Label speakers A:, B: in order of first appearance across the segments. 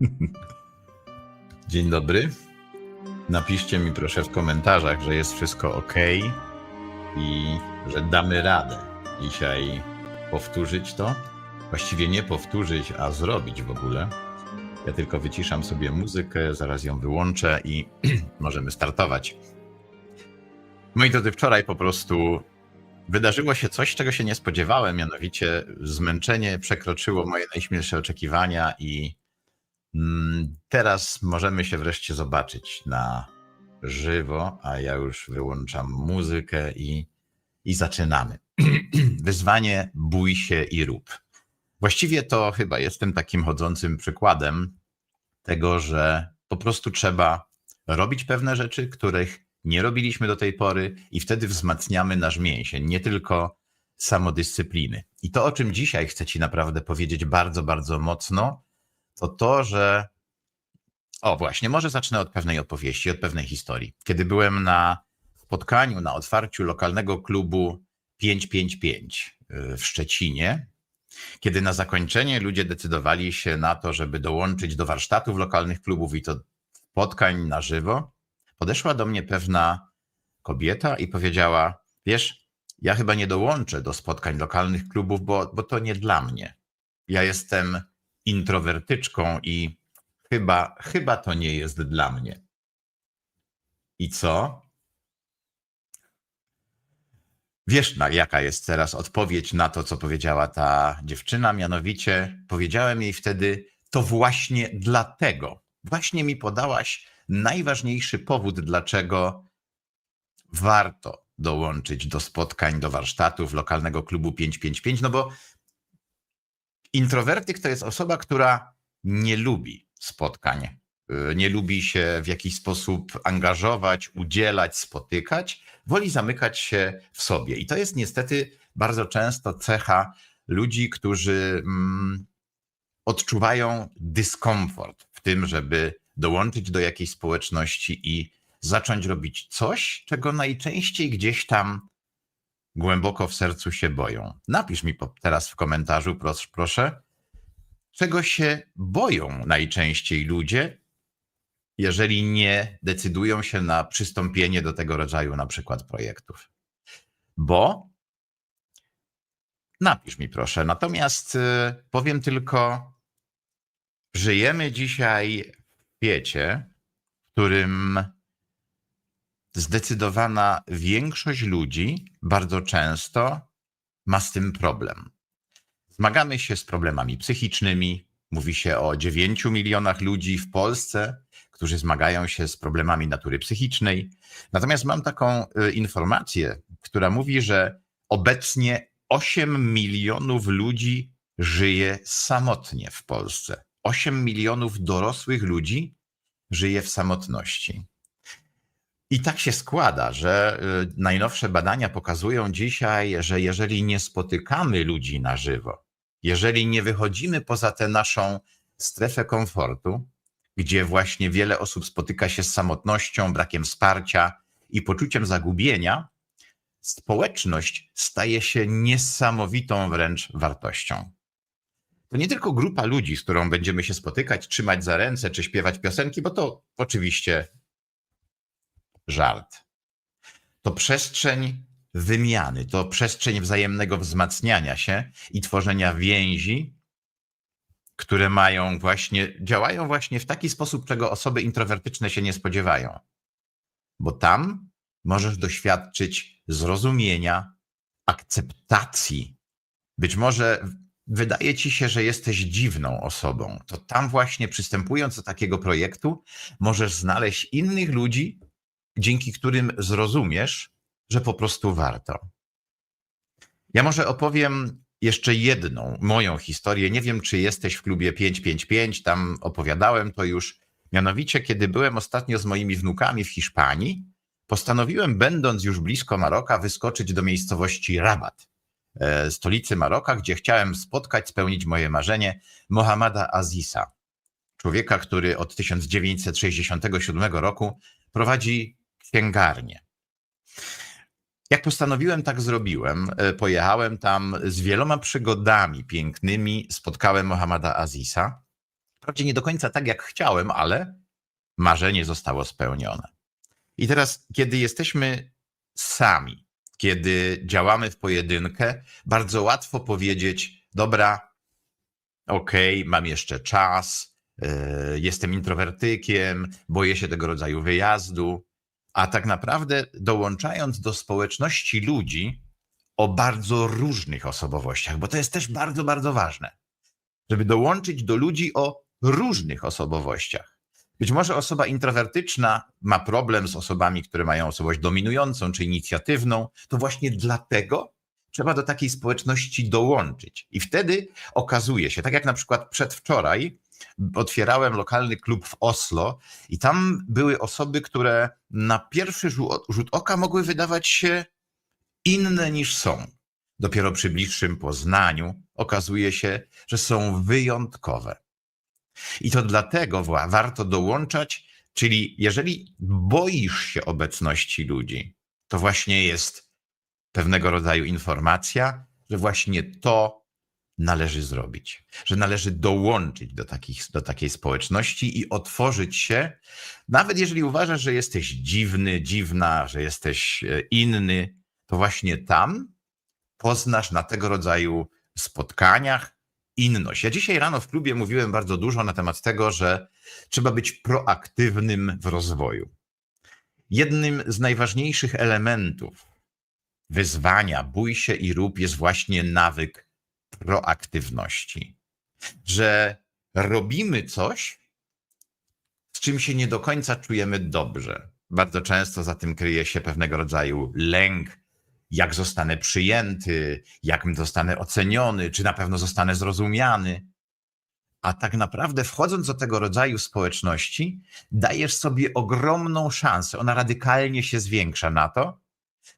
A: Dzień dobry. Napiszcie mi proszę w komentarzach, że jest wszystko ok i że damy radę dzisiaj powtórzyć to. Właściwie nie powtórzyć, a zrobić w ogóle. Ja tylko wyciszam sobie muzykę, zaraz ją wyłączę i możemy startować. Moi drodzy, wczoraj po prostu wydarzyło się coś, czego się nie spodziewałem, mianowicie zmęczenie przekroczyło moje najśmielsze oczekiwania i teraz możemy się wreszcie zobaczyć na żywo, a ja już wyłączam muzykę i, i zaczynamy. Wyzwanie bój się i rób. Właściwie to chyba jestem takim chodzącym przykładem tego, że po prostu trzeba robić pewne rzeczy, których nie robiliśmy do tej pory, i wtedy wzmacniamy nasz mięsień, nie tylko samodyscypliny. I to, o czym dzisiaj chcę Ci naprawdę powiedzieć bardzo, bardzo mocno, to to, że. O, właśnie, może zacznę od pewnej opowieści, od pewnej historii. Kiedy byłem na spotkaniu, na otwarciu lokalnego klubu 555 w Szczecinie, kiedy na zakończenie ludzie decydowali się na to, żeby dołączyć do warsztatów lokalnych klubów i to spotkań na żywo, podeszła do mnie pewna kobieta i powiedziała: Wiesz, ja chyba nie dołączę do spotkań lokalnych klubów, bo, bo to nie dla mnie. Ja jestem introwertyczką i chyba, chyba to nie jest dla mnie. I co? Wiesz, na, jaka jest teraz odpowiedź na to, co powiedziała ta dziewczyna? Mianowicie powiedziałem jej wtedy: To właśnie dlatego, właśnie mi podałaś najważniejszy powód, dlaczego warto dołączyć do spotkań, do warsztatów lokalnego klubu 555, no bo introwertyk to jest osoba, która nie lubi spotkań, y, nie lubi się w jakiś sposób angażować, udzielać, spotykać, woli zamykać się w sobie. I to jest niestety bardzo często cecha ludzi, którzy mm, odczuwają dyskomfort w tym, żeby dołączyć do jakiejś społeczności i zacząć robić coś, czego najczęściej gdzieś tam głęboko w sercu się boją. Napisz mi teraz w komentarzu, proszę, proszę, czego się boją najczęściej ludzie, jeżeli nie decydują się na przystąpienie do tego rodzaju na przykład projektów. Bo napisz mi proszę. Natomiast y, powiem tylko, żyjemy dzisiaj świecie, w którym zdecydowana większość ludzi bardzo często ma z tym problem. Zmagamy się z problemami psychicznymi. Mówi się o 9 milionach ludzi w Polsce, którzy zmagają się z problemami natury psychicznej. Natomiast mam taką y, informację, która mówi, że obecnie 8 milionów ludzi żyje samotnie w Polsce. 8 milionów dorosłych ludzi żyje w samotności. I tak się składa, że y, najnowsze badania pokazują dzisiaj, że jeżeli nie spotykamy ludzi na żywo, jeżeli nie wychodzimy poza tę naszą strefę komfortu, gdzie właśnie wiele osób spotyka się z samotnością, brakiem wsparcia i poczuciem zagubienia, społeczność staje się niesamowitą wręcz wartością. To nie tylko grupa ludzi, z którą będziemy się spotykać, trzymać za ręce czy śpiewać piosenki, bo to oczywiście żart. To przestrzeń wymiany, to przestrzeń wzajemnego wzmacniania się i tworzenia więzi, które mają właśnie, działają właśnie w taki sposób, czego osoby introwertyczne się nie spodziewają. Bo tam możesz doświadczyć zrozumienia, akceptacji, być może wydaje ci się, że jesteś dziwną osobą, to tam właśnie przystępując do takiego projektu, możesz znaleźć innych ludzi, dzięki którym zrozumiesz, że po prostu warto. Ja może opowiem jeszcze jedną moją historię. Nie wiem, czy jesteś w klubie 555, tam opowiadałem to już. Mianowicie, kiedy byłem ostatnio z moimi wnukami w Hiszpanii, postanowiłem, będąc już blisko Maroka, wyskoczyć do miejscowości Rabat E, stolicy Maroka, gdzie chciałem spotkać, spełnić moje marzenie Mohammada Azisa, człowieka, który od 1967 roku prowadzi księgarnię. Jak postanowiłem, tak zrobiłem. E, pojechałem tam z wieloma przygodami pięknymi, spotkałem Mohammada Azisa. Wprawdzie nie do końca tak, jak chciałem, ale marzenie zostało spełnione. I teraz, kiedy jesteśmy sami, kiedy działamy w pojedynkę, bardzo łatwo powiedzieć: Dobra, okej, mam jeszcze czas, yy, jestem introwertykiem, boję się tego rodzaju wyjazdu. A tak naprawdę, dołączając do społeczności ludzi o bardzo różnych osobowościach, bo to jest też bardzo, bardzo ważne, żeby dołączyć do ludzi o różnych osobowościach. Być może osoba introwertyczna ma problem z osobami, które mają osobowość dominującą czy inicjatywną, to właśnie dlatego trzeba do takiej społeczności dołączyć. I wtedy okazuje się, tak jak na przykład przedwczoraj, otwierałem lokalny klub w Oslo i tam były osoby, które na pierwszy rzut, oka mogły wydawać się inne niż są. Dopiero przy bliższym poznaniu okazuje się, że są wyjątkowe. I to dlatego wa- warto dołączać, czyli jeżeli boisz się obecności ludzi, to właśnie jest pewnego rodzaju informacja, że właśnie to należy zrobić, że należy dołączyć do, takich, do takiej społeczności i otworzyć się, nawet jeżeli uważasz, że jesteś dziwny, dziwna, że jesteś e, inny, to właśnie tam poznasz na tego rodzaju spotkaniach inność. Ja dzisiaj rano w klubie mówiłem bardzo dużo na temat tego, że trzeba być proaktywnym w rozwoju. Jednym z najważniejszych elementów wyzwania bój się i rób jest właśnie nawyk proaktywności. Że robimy coś, z czym się nie do końca czujemy dobrze. Bardzo często za tym kryje się pewnego rodzaju lęk, jak zostanę przyjęty, jak zostanę oceniony, czy na pewno zostanę zrozumiany. A tak naprawdę, wchodząc do tego rodzaju społeczności, dajesz sobie ogromną szansę. Ona radykalnie się zwiększa na to,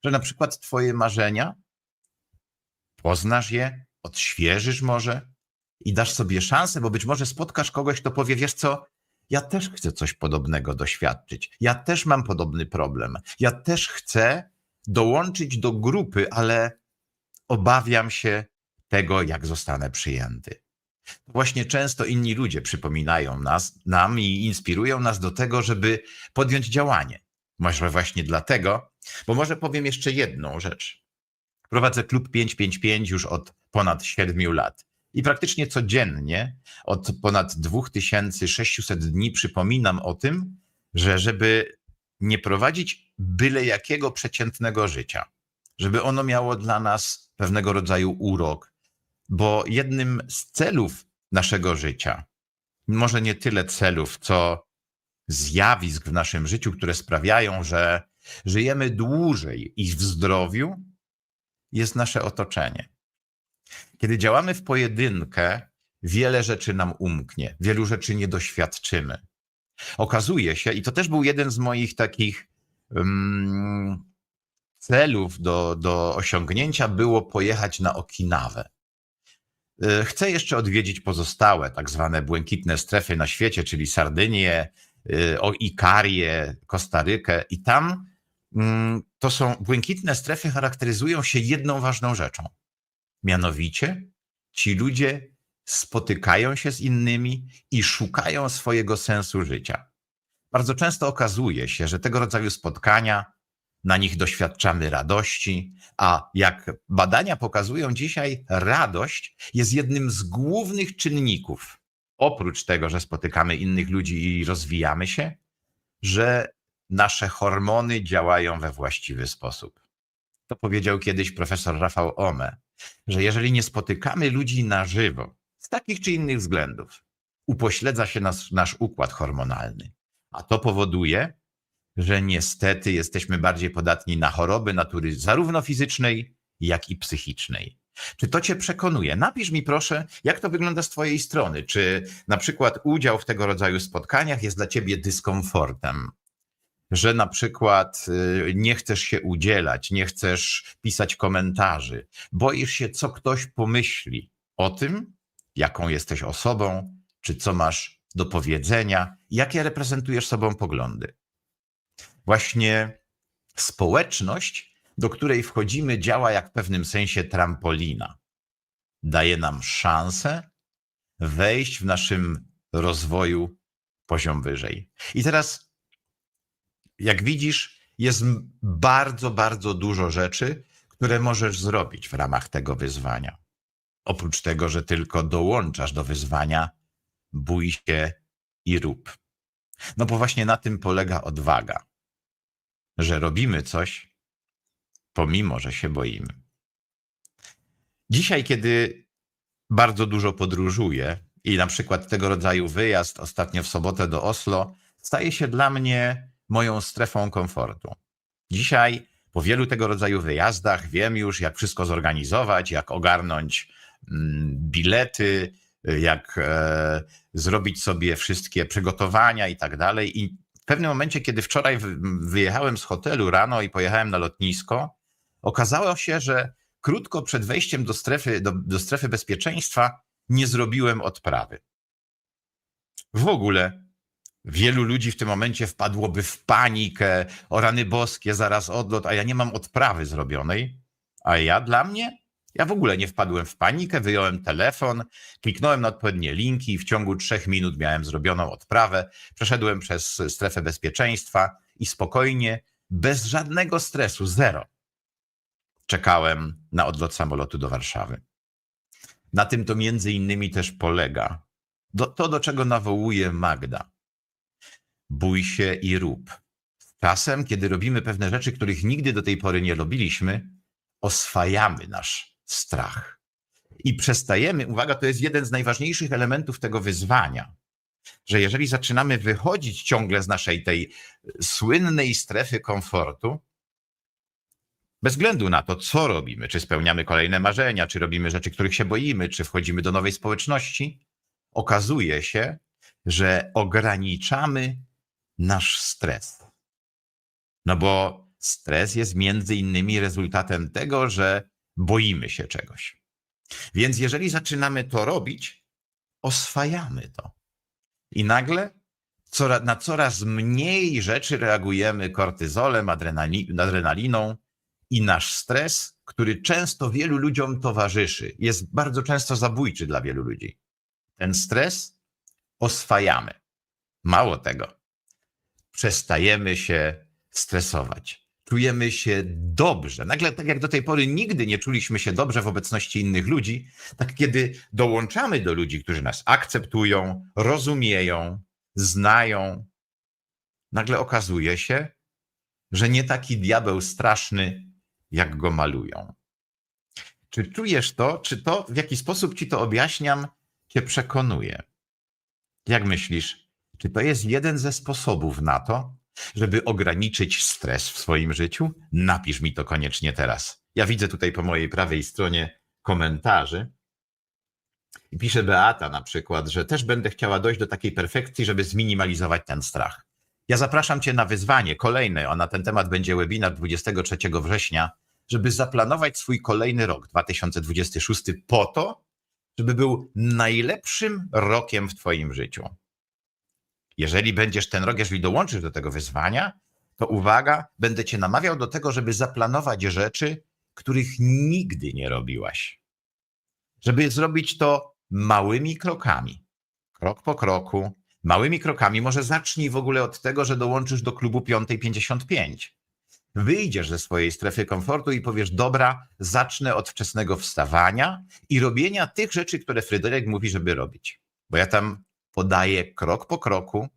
A: że na przykład Twoje marzenia poznasz je, odświeżysz może i dasz sobie szansę, bo być może spotkasz kogoś, kto powie: Wiesz co, ja też chcę coś podobnego doświadczyć. Ja też mam podobny problem. Ja też chcę dołączyć do grupy, ale obawiam się tego, jak zostanę przyjęty. Właśnie często inni ludzie przypominają nas, nam i inspirują nas do tego, żeby podjąć działanie. Może właśnie dlatego, bo może powiem jeszcze jedną rzecz. Prowadzę klub 555 już od ponad 7 lat. I praktycznie codziennie od ponad 2600 dni przypominam o tym, że żeby nie prowadzić byle jakiego przeciętnego życia, żeby ono miało dla nas pewnego rodzaju urok, bo jednym z celów naszego życia, może nie tyle celów, co zjawisk w naszym życiu, które sprawiają, że żyjemy dłużej i w zdrowiu, jest nasze otoczenie. Kiedy działamy w pojedynkę, wiele rzeczy nam umknie, wielu rzeczy nie doświadczymy. Okazuje się, i to też był jeden z moich takich um, celów do, do osiągnięcia, było pojechać na Okinawę. Y, Chcę jeszcze odwiedzić pozostałe, tak zwane błękitne strefy na świecie, czyli Sardynię, o Ikarię, Kostarykę, i tam mm, to są błękitne strefy, charakteryzują się jedną ważną rzeczą. Mianowicie ci ludzie spotykają się z innymi i szukają swojego sensu życia. Bardzo często okazuje się, że tego rodzaju spotkania, na nich doświadczamy radości, a jak badania pokazują dzisiaj, radość jest jednym z głównych czynników, oprócz tego, że spotykamy innych ludzi i rozwijamy się, że nasze hormony działają we właściwy sposób. To powiedział kiedyś profesor Rafał Ome, że jeżeli nie spotykamy ludzi na żywo, z takich czy innych względów, upośledza się nas, nasz układ hormonalny. A to powoduje, że niestety jesteśmy bardziej podatni na choroby natury zarówno fizycznej, jak i psychicznej. Czy to Cię przekonuje? Napisz mi proszę, jak to wygląda z Twojej strony. Czy na przykład udział w tego rodzaju spotkaniach jest dla Ciebie dyskomfortem? Że na przykład y, nie chcesz się udzielać, nie chcesz pisać komentarzy, boisz się, co ktoś pomyśli o tym, jaką jesteś osobą, czy co masz do powiedzenia, jakie reprezentujesz sobą poglądy. Właśnie społeczność, do której wchodzimy, działa jak w pewnym sensie trampolina. Daje nam szansę wejść w naszym rozwoju poziom wyżej. I teraz, jak widzisz, jest bardzo, bardzo dużo rzeczy, które możesz zrobić w ramach tego wyzwania. Oprócz tego, że tylko dołączasz do wyzwania, bój się i rób. No bo właśnie na tym polega odwaga, że robimy coś, pomimo że się boimy. Dzisiaj, kiedy bardzo dużo podróżuję i na przykład tego rodzaju wyjazd ostatnio w sobotę do Oslo staje się dla mnie moją strefą komfortu. Dzisiaj po wielu tego rodzaju wyjazdach wiem już, jak wszystko zorganizować, jak ogarnąć mm, bilety, jak e, zrobić sobie wszystkie przygotowania i tak dalej. I w pewnym momencie, kiedy wczoraj wy- wyjechałem z hotelu rano i pojechałem na lotnisko, okazało się, że krótko przed wejściem do strefy, do, do strefy bezpieczeństwa nie zrobiłem odprawy. W ogóle wielu ludzi w tym momencie wpadłoby w panikę, o rany boskie, zaraz odlot, a ja nie mam odprawy zrobionej. A ja dla mnie, ja w ogóle nie wpadłem w panikę, wyjąłem telefon, kliknąłem na odpowiednie linki i w ciągu trzech minut miałem zrobioną odprawę. Przeszedłem przez strefę bezpieczeństwa i spokojnie, bez żadnego stresu, zero, czekałem na odlot samolotu do Warszawy. Na tym to między innymi też polega. Do, to, do czego nawołuje Magda. Bój się i rób. Czasem, kiedy robimy pewne rzeczy, których nigdy do tej pory nie robiliśmy, oswajamy nasz strach. I przestajemy, uwaga, to jest jeden z najważniejszych elementów tego wyzwania, że jeżeli zaczynamy wychodzić ciągle z naszej tej słynnej strefy komfortu, bez względu na to, co robimy, czy spełniamy kolejne marzenia, czy robimy rzeczy, których się boimy, czy wchodzimy do nowej społeczności, okazuje się, że ograniczamy nasz stres. No bo stres jest między innymi rezultatem tego, że boimy się czegoś. Więc jeżeli zaczynamy to robić, oswajamy to. I nagle na coraz mniej rzeczy reagujemy kortyzolem, adrenali- adrenaliną i nasz stres, który często wielu ludziom towarzyszy, jest bardzo często zabójczy dla wielu ludzi. Ten stres oswajamy. Mało tego, przestajemy się stresować. Czujemy się dobrze. Nagle, tak jak do tej pory nigdy nie czuliśmy się dobrze w obecności innych ludzi, tak kiedy dołączamy do ludzi, którzy nas akceptują, rozumieją, znają, nagle okazuje się, że nie taki diabeł straszny, jak go malują. Czy czujesz to? Czy to, w jaki sposób ci to objaśniam, cię przekonuje? Jak myślisz, czy to jest jeden ze sposobów na to, żeby ograniczyć stres w swoim życiu? Napisz mi to koniecznie teraz. Ja widzę tutaj po mojej prawej stronie komentarzy. I pisze Beata na przykład, że też będę chciała dojść do takiej perfekcji, żeby zminimalizować ten strach. Ja zapraszam Cię na wyzwanie kolejne, a na ten temat będzie webinar 23 września, żeby zaplanować swój kolejny rok 2026 po to, żeby był najlepszym rokiem w Twoim życiu. Jeżeli będziesz ten rok, jeżeli dołączysz do tego wyzwania, to uwaga, będę Cię namawiał do tego, żeby zaplanować rzeczy, których nigdy nie robiłaś. Żeby zrobić to małymi krokami, krok po kroku, małymi krokami. Może zacznij w ogóle od tego, że dołączysz do klubu 5.55. Wyjdziesz ze swojej strefy komfortu i powiesz: Dobra, zacznę od wczesnego wstawania i robienia tych rzeczy, które Fryderyk mówi, żeby robić. Bo ja tam podaję krok po kroku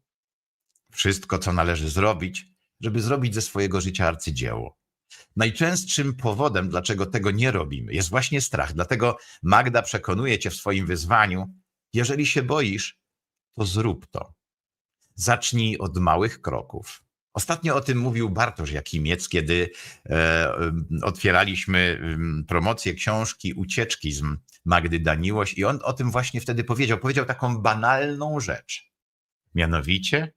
A: wszystko, co należy zrobić, żeby zrobić ze swojego życia arcydzieło. Najczęstszym powodem, dlaczego tego nie robimy, jest właśnie strach. Dlatego Magda przekonuje cię w swoim wyzwaniu: jeżeli się boisz, to zrób to. Zacznij od małych kroków. Ostatnio o tym mówił Bartosz Jakimiec, kiedy e, otwieraliśmy promocję książki Ucieczki z Magdy Daniłoś i on o tym właśnie wtedy powiedział. Powiedział taką banalną rzecz. Mianowicie,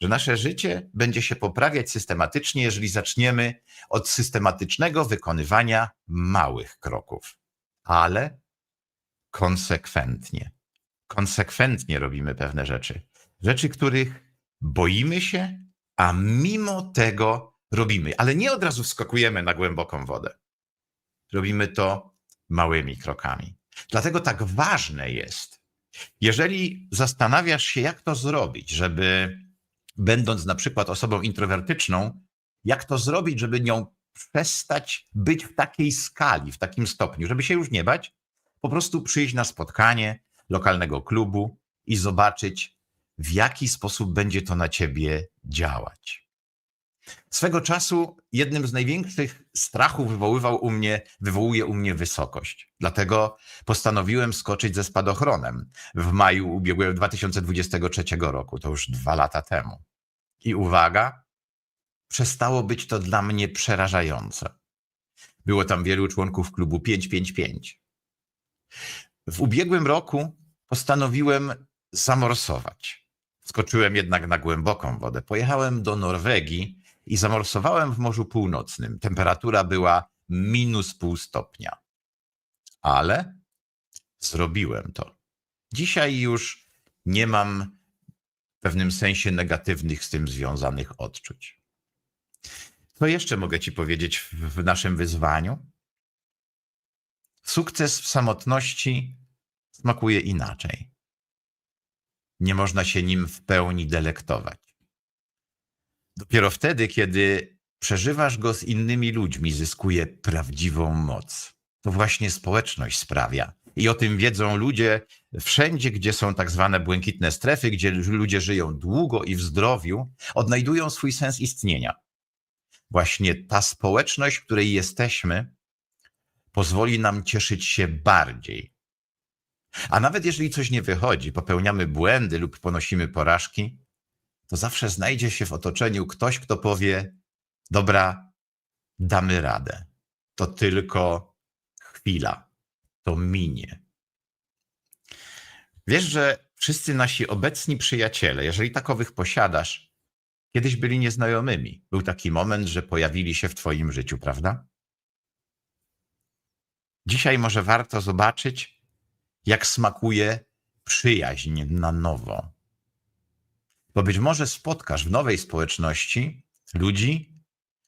A: że nasze życie będzie się poprawiać systematycznie, jeżeli zaczniemy od systematycznego wykonywania małych kroków, ale konsekwentnie. Konsekwentnie robimy pewne rzeczy. Rzeczy, których boimy się, a mimo tego robimy. Ale nie od razu wskakujemy na głęboką wodę. Robimy to małymi krokami. Dlatego tak ważne jest, Jeżeli zastanawiasz się, jak to zrobić, żeby będąc na przykład osobą introwertyczną, jak to zrobić, żeby nią przestać być w takiej skali, w takim stopniu, żeby się już nie bać, po prostu przyjść na spotkanie lokalnego klubu i zobaczyć, w jaki sposób będzie to na ciebie działać. Swego czasu jednym z największych strachów wywoływał u mnie, wywołuje u mnie wysokość. Dlatego postanowiłem skoczyć ze spadochronem w maju ubiegłego 2023 roku, to już dwa lata temu. I uwaga, przestało być to dla mnie przerażające. Było tam wielu członków klubu 555. W ubiegłym roku postanowiłem zamorsować. Skoczyłem jednak na głęboką wodę. Pojechałem do Norwegii i zamorsowałem w Morzu Północnym. Temperatura była minus pół stopnia. Ale zrobiłem to. Dzisiaj już nie mam w pewnym sensie negatywnych z tym związanych odczuć. Co jeszcze mogę Ci powiedzieć w, naszym wyzwaniu? Sukces w samotności smakuje inaczej. Nie można się nim w pełni delektować. Dopiero wtedy, kiedy przeżywasz go z innymi ludźmi, zyskuje prawdziwą moc. To właśnie społeczność sprawia. I o tym wiedzą ludzie wszędzie, gdzie są tak zwane błękitne strefy, gdzie ludzie żyją długo i w zdrowiu, odnajdują swój sens istnienia. Właśnie ta społeczność, w której jesteśmy, pozwoli nam cieszyć się bardziej. A nawet jeżeli coś nie wychodzi, popełniamy błędy lub ponosimy porażki, to zawsze znajdzie się w otoczeniu ktoś, kto powie: Dobra, damy radę. To tylko chwila, to minie. Wiesz, że wszyscy nasi obecni przyjaciele, jeżeli takowych posiadasz, kiedyś byli nieznajomymi. Był taki moment, że pojawili się w Twoim życiu, prawda? Dzisiaj może warto zobaczyć, jak smakuje przyjaźń na nowo. Bo być może spotkasz w nowej społeczności ludzi,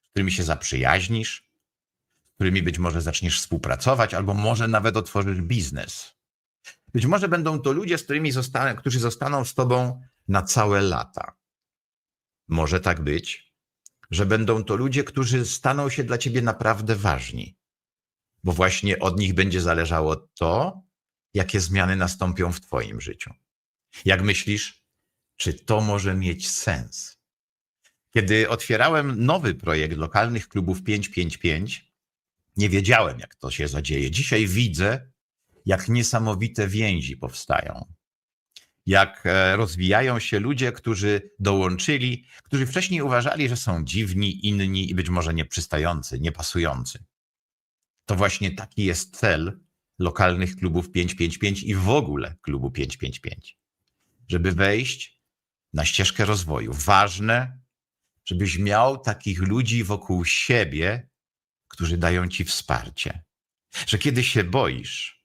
A: z którymi się zaprzyjaźnisz, z którymi być może zaczniesz współpracować, albo może nawet otworzysz biznes. Być może będą to ludzie, z którymi którzy zostaną z tobą na całe lata. Może tak być, że będą to ludzie, którzy staną się dla ciebie naprawdę ważni, bo właśnie od nich będzie zależało to, jakie zmiany nastąpią w twoim życiu. Jak myślisz, czy to może mieć sens? Kiedy otwierałem nowy projekt lokalnych klubów 555, nie wiedziałem, jak to się zadzieje. Dzisiaj widzę, jak niesamowite więzi powstają. Jak e, rozwijają się ludzie, którzy dołączyli, którzy wcześniej uważali, że są dziwni, inni i być może nieprzystający, niepasujący. To właśnie taki jest cel lokalnych klubów 555 i w ogóle klubu 555. Żeby wejść na ścieżkę rozwoju. Ważne, żebyś miał takich ludzi wokół siebie, którzy dają ci wsparcie. Że kiedy się boisz,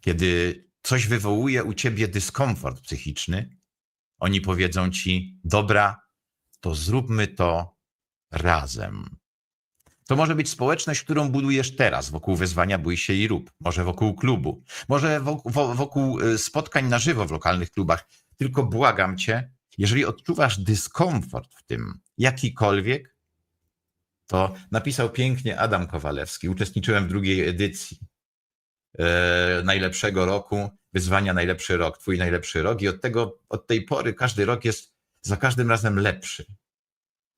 A: kiedy coś wywołuje u ciebie dyskomfort psychiczny, oni powiedzą ci: Dobra, to zróbmy to razem. To może być społeczność, którą budujesz teraz wokół wyzwania Bój się i rób, może wokół klubu, może wokół, wokół y, spotkań na żywo w lokalnych klubach. Tylko błagam cię, jeżeli odczuwasz dyskomfort w tym jakikolwiek, to napisał pięknie Adam Kowalewski. Uczestniczyłem w drugiej edycji e, najlepszego roku, wyzwania najlepszy rok, twój najlepszy rok i od tego, od tej pory każdy rok jest za każdym razem lepszy.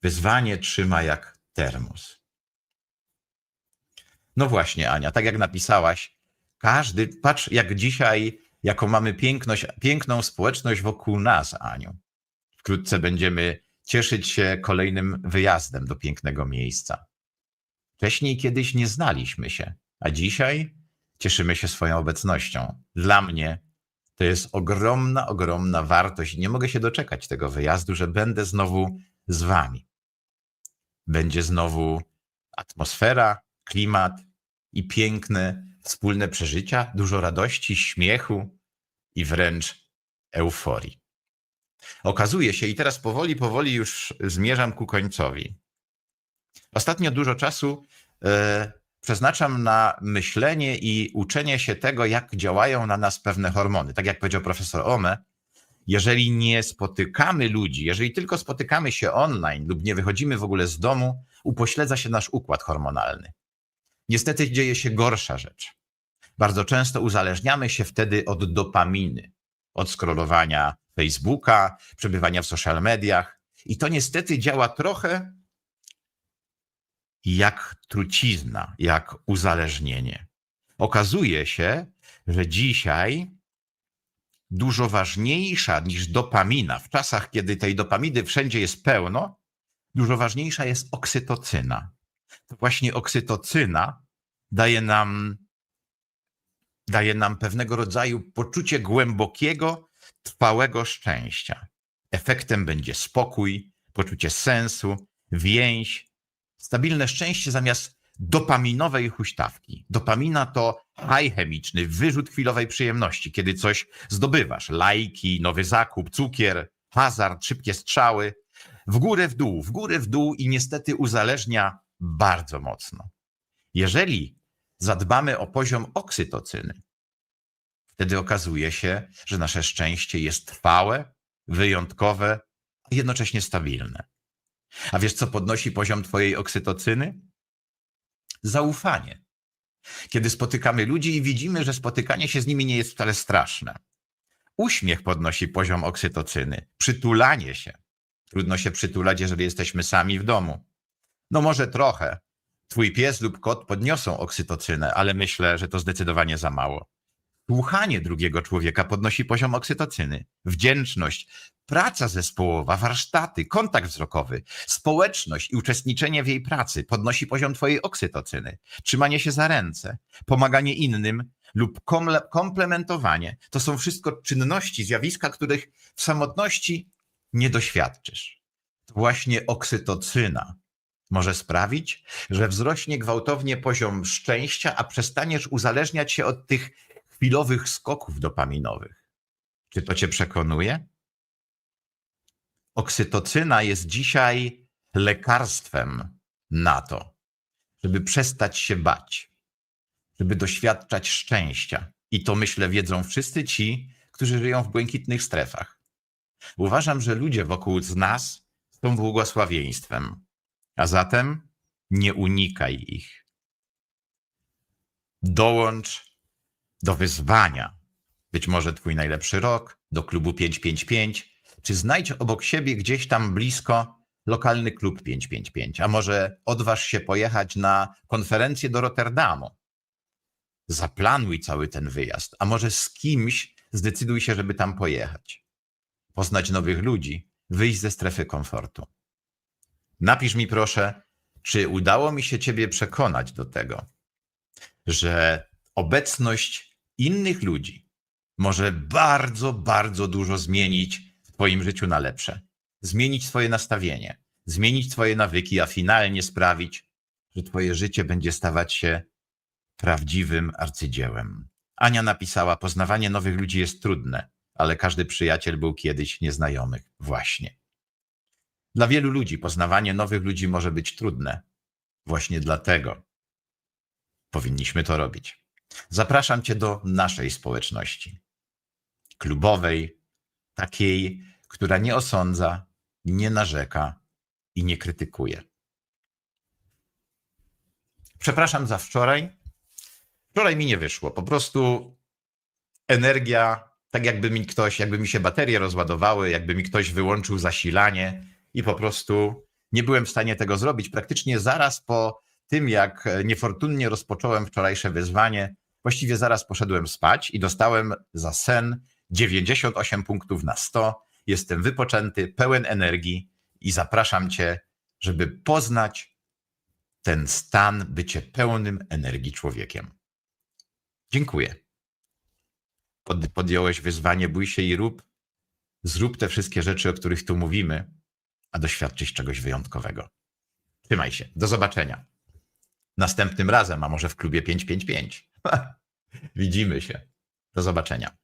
A: Wyzwanie trzyma jak termos. No właśnie, Ania, tak jak napisałaś, każdy, patrz jak dzisiaj, jaką mamy piękność, piękną społeczność wokół nas, Aniu. Wkrótce będziemy cieszyć się kolejnym wyjazdem do pięknego miejsca. Wcześniej kiedyś nie znaliśmy się, a dzisiaj cieszymy się swoją obecnością. Dla mnie to jest ogromna, ogromna wartość. Nie mogę się doczekać tego wyjazdu, że będę znowu z Wami. Będzie znowu atmosfera, klimat i piękne wspólne przeżycia, dużo radości, śmiechu i wręcz euforii. Okazuje się, i teraz powoli, powoli już zmierzam ku końcowi. Ostatnio dużo czasu e, przeznaczam na myślenie i uczenie się tego, jak działają na nas pewne hormony. Tak jak powiedział profesor Ome, jeżeli nie spotykamy ludzi, jeżeli tylko spotykamy się online lub nie wychodzimy w ogóle z domu, upośledza się nasz układ hormonalny. Niestety dzieje się gorsza rzecz. Bardzo często uzależniamy się wtedy od dopaminy, od scrollowania Facebooka, przebywania w social mediach. I to niestety działa trochę jak trucizna, jak uzależnienie. Okazuje się, że dzisiaj dużo ważniejsza niż dopamina, w czasach, kiedy tej dopaminy wszędzie jest pełno, dużo ważniejsza jest oksytocyna. To właśnie oksytocyna daje nam, daje nam pewnego rodzaju poczucie głębokiego, trwałego szczęścia. Efektem będzie spokój, poczucie sensu, więź, stabilne szczęście zamiast dopaminowej huśtawki. Dopamina to haj chemiczny, wyrzut chwilowej przyjemności, kiedy coś zdobywasz. Lajki, nowy zakup, cukier, hazard, szybkie strzały. W górę, w dół, w górę, w dół i niestety uzależnia bardzo mocno. Jeżeli zadbamy o poziom oksytocyny, wtedy okazuje się, że nasze szczęście jest trwałe, wyjątkowe, a jednocześnie stabilne. A wiesz, co podnosi poziom Twojej oksytocyny? Zaufanie. Kiedy spotykamy ludzi i widzimy, że spotykanie się z nimi nie jest wcale straszne. Uśmiech podnosi poziom oksytocyny, przytulanie się. Trudno się przytulać, jeżeli jesteśmy sami w domu. No może trochę. Twój pies lub kot podniosą oksytocynę, ale myślę, że to zdecydowanie za mało. Słuchanie drugiego człowieka podnosi poziom oksytocyny. Wdzięczność, praca zespołowa, warsztaty, kontakt wzrokowy, społeczność i uczestniczenie w jej pracy podnosi poziom twojej oksytocyny. Trzymanie się za ręce, pomaganie innym lub komplementowanie to są wszystko czynności, zjawiska, których w samotności nie doświadczysz. To właśnie oksytocyna może sprawić, że wzrośnie gwałtownie poziom szczęścia, a przestaniesz uzależniać się od tych chwilowych skoków dopaminowych. Czy to cię przekonuje? Oksytocyna jest dzisiaj lekarstwem na to, żeby przestać się bać, żeby doświadczać szczęścia. I to myślę wiedzą wszyscy ci, którzy żyją w błękitnych strefach. Uważam, że ludzie wokół z nas są błogosławieństwem, a zatem nie unikaj ich. Dołącz do wyzwania. Być może twój najlepszy rok, do klubu 555, czy znajdź obok siebie gdzieś tam blisko lokalny klub 555, a może odważ się pojechać na konferencję do Rotterdamu. Zaplanuj cały ten wyjazd, a może z kimś zdecyduj się, żeby tam pojechać. Poznać nowych ludzi, wyjść ze strefy komfortu. Napisz mi proszę, czy udało mi się Ciebie przekonać do tego, że obecność innych ludzi może bardzo, bardzo dużo zmienić w Twoim życiu na lepsze. Zmienić swoje nastawienie, zmienić Twoje nawyki, a finalnie sprawić, że Twoje życie będzie stawać się prawdziwym arcydziełem. Ania napisała: Poznawanie nowych ludzi jest trudne, ale każdy przyjaciel był kiedyś nieznajomych. Właśnie. Dla wielu ludzi poznawanie nowych ludzi może być trudne. Właśnie dlatego powinniśmy to robić. Zapraszam Cię do naszej społeczności klubowej, takiej, która nie osądza, nie narzeka i nie krytykuje. Przepraszam za wczoraj. Wczoraj mi nie wyszło. Po prostu energia, tak jakby mi ktoś, jakby mi się baterie rozładowały, jakby mi ktoś wyłączył zasilanie i po prostu nie byłem w stanie tego zrobić. Praktycznie zaraz po tym, jak niefortunnie rozpocząłem wczorajsze wyzwanie, właściwie zaraz poszedłem spać i dostałem za sen 98 punktów na 100. Jestem wypoczęty, pełen energii i zapraszam Cię, żeby poznać ten stan bycie pełnym energii człowiekiem. Dziękuję. Pod, podjąłeś wyzwanie, bój się i rób. Zrób te wszystkie rzeczy, o których tu mówimy, a doświadczysz czegoś wyjątkowego. Trzymaj się. Do zobaczenia. Następnym razem, a może w klubie 555. Widzimy się. Do zobaczenia.